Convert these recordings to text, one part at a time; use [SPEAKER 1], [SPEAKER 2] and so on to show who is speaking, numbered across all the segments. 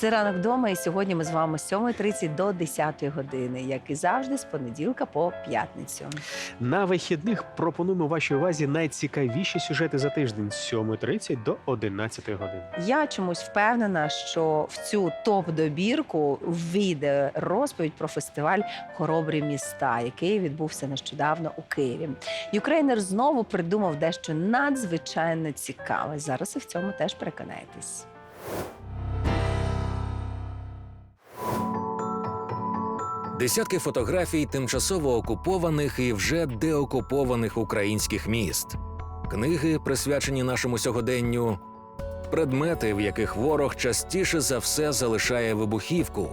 [SPEAKER 1] Це ранок вдома, і сьогодні ми з вами з 7.30 до 10 години, як і завжди, з понеділка по п'ятницю.
[SPEAKER 2] На вихідних пропонуємо вашій увазі найцікавіші сюжети за тиждень з 7.30 до 11 години.
[SPEAKER 1] Я чомусь впевнена, що в цю топ-добірку війде розповідь про фестиваль Хоробрі міста, який відбувся нещодавно у Києві. Юкрейнер знову придумав дещо надзвичайно цікаве. Зараз ви в цьому теж переконаєтесь.
[SPEAKER 3] Десятки фотографій тимчасово окупованих і вже деокупованих українських міст, книги, присвячені нашому сьогоденню, предмети, в яких ворог частіше за все залишає вибухівку,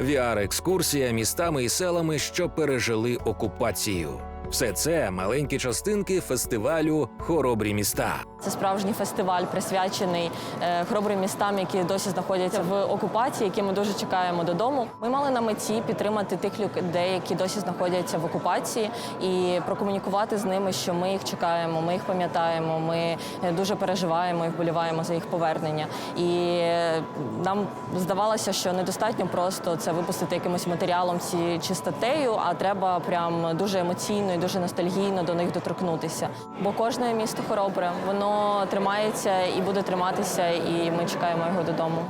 [SPEAKER 3] віар-екскурсія містами і селами, що пережили окупацію. Все це маленькі частинки фестивалю Хоробрі міста.
[SPEAKER 4] Це справжній фестиваль, присвячений е, хоробрим містам, які досі знаходяться в окупації, які ми дуже чекаємо додому. Ми мали на меті підтримати тих людей, які досі знаходяться в окупації, і прокомунікувати з ними, що ми їх чекаємо, ми їх пам'ятаємо. Ми е, дуже переживаємо і вболіваємо за їх повернення. І е, нам здавалося, що недостатньо просто це випустити якимось матеріалом чи статтею, а треба прям дуже емоційно дуже ностальгійно до них доторкнутися. Бо кожне місто хоробре, воно тримається і буде триматися, і ми чекаємо його додому.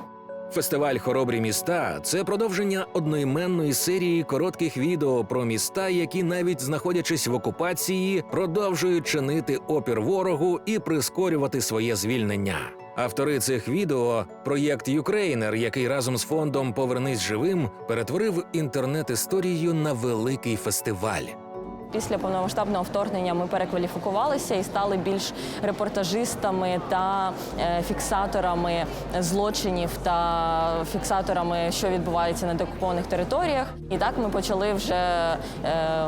[SPEAKER 3] Фестиваль Хоробрі міста це продовження одноіменної серії коротких відео про міста, які, навіть знаходячись в окупації, продовжують чинити опір ворогу і прискорювати своє звільнення. Автори цих відео проєкт Юкрейнер, який разом з фондом Повернись живим перетворив інтернет-історію на великий фестиваль.
[SPEAKER 4] Після повномасштабного вторгнення ми перекваліфікувалися і стали більш репортажистами та е, фіксаторами злочинів та фіксаторами, що відбувається на деокупованих територіях. І так ми почали вже е,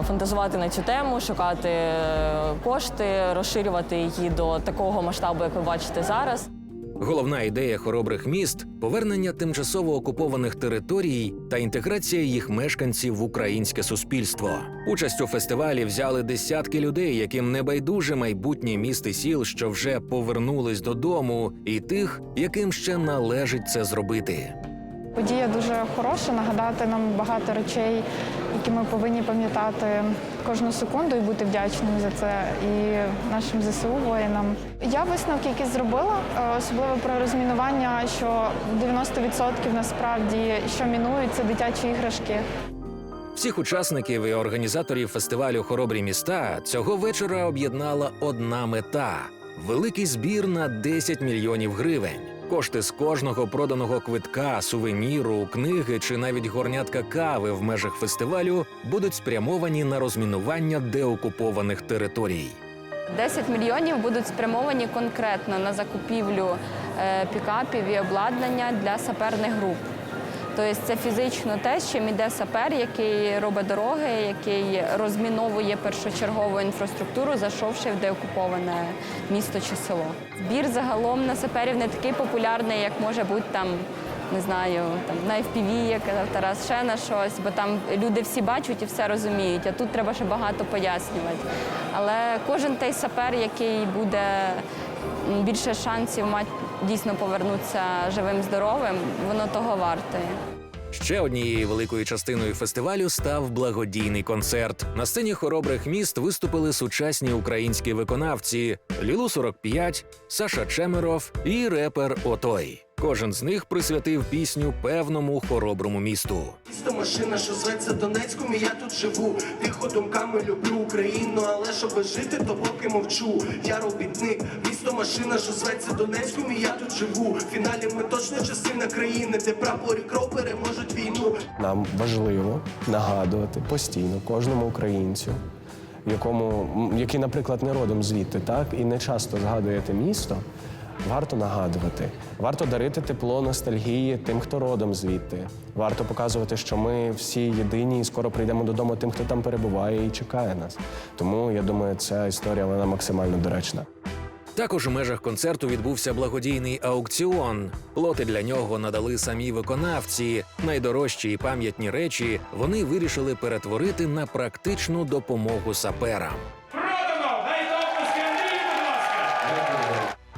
[SPEAKER 4] фантазувати на цю тему, шукати е, кошти, розширювати її до такого масштабу, як ви бачите зараз.
[SPEAKER 3] Головна ідея хоробрих міст повернення тимчасово окупованих територій та інтеграція їх мешканців в українське суспільство. Участь у фестивалі взяли десятки людей, яким не байдуже майбутнє міст і сіл, що вже повернулись додому, і тих, яким ще належить це зробити.
[SPEAKER 5] Подія дуже хороша, нагадати нам багато речей, які ми повинні пам'ятати кожну секунду і бути вдячними за це і нашим ЗСУ воїнам. Я висновки, які зробила, е, особливо про розмінування, що 90% насправді що мінують, це дитячі іграшки.
[SPEAKER 3] Всіх учасників і організаторів фестивалю Хоробрі міста цього вечора об'єднала одна мета великий збір на 10 мільйонів гривень. Кошти з кожного проданого квитка, сувеніру, книги чи навіть горнятка кави в межах фестивалю будуть спрямовані на розмінування деокупованих територій.
[SPEAKER 6] 10 мільйонів будуть спрямовані конкретно на закупівлю е, пікапів і обладнання для саперних груп. Тобто це фізично те, з чим іде сапер, який робить дороги, який розміновує першочергову інфраструктуру, зайшовши в деокуповане місто чи село. Збір загалом на саперів не такий популярний, як може бути там. Не знаю, там на FPV, як Тарас, ще на щось, бо там люди всі бачать і все розуміють, а тут треба ще багато пояснювати. Але кожен той сапер, який буде більше шансів мати дійсно повернутися живим, здоровим, воно того вартує.
[SPEAKER 3] Ще однією великою частиною фестивалю став благодійний концерт. На сцені хоробрих міст виступили сучасні українські виконавці Лілу 45, Саша Чемеров і репер Отой. Кожен з них присвятив пісню певному хороброму місту.
[SPEAKER 7] Місто машина, що зветься Донецьком, і я тут живу. Тихо думками люблю Україну, але щоб жити, то поки мовчу. Я робітник, місто машина, що зветься Донецьком, і я тут живу. В фіналі ми точно частина країни, де прапор і кров переможуть війну.
[SPEAKER 8] Нам важливо нагадувати постійно кожному українцю, якому, який, наприклад, не родом звідти, так і не часто згадує те місто. Варто нагадувати, варто дарити тепло ностальгії тим, хто родом звідти. Варто показувати, що ми всі єдині і скоро прийдемо додому тим, хто там перебуває і чекає нас. Тому я думаю, ця історія вона максимально доречна.
[SPEAKER 3] Також у межах концерту відбувся благодійний аукціон. Лоти для нього надали самі виконавці. Найдорожчі і пам'ятні речі вони вирішили перетворити на практичну допомогу саперам.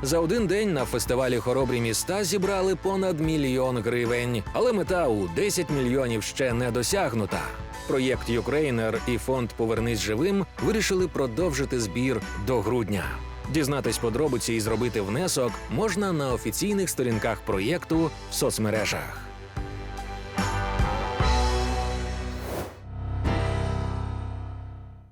[SPEAKER 3] За один день на фестивалі Хоробрі міста зібрали понад мільйон гривень, але мета у 10 мільйонів ще не досягнута. Проєкт Юкрейнер і фонд Повернись живим вирішили продовжити збір до грудня. Дізнатись подробиці і зробити внесок можна на офіційних сторінках проєкту в соцмережах.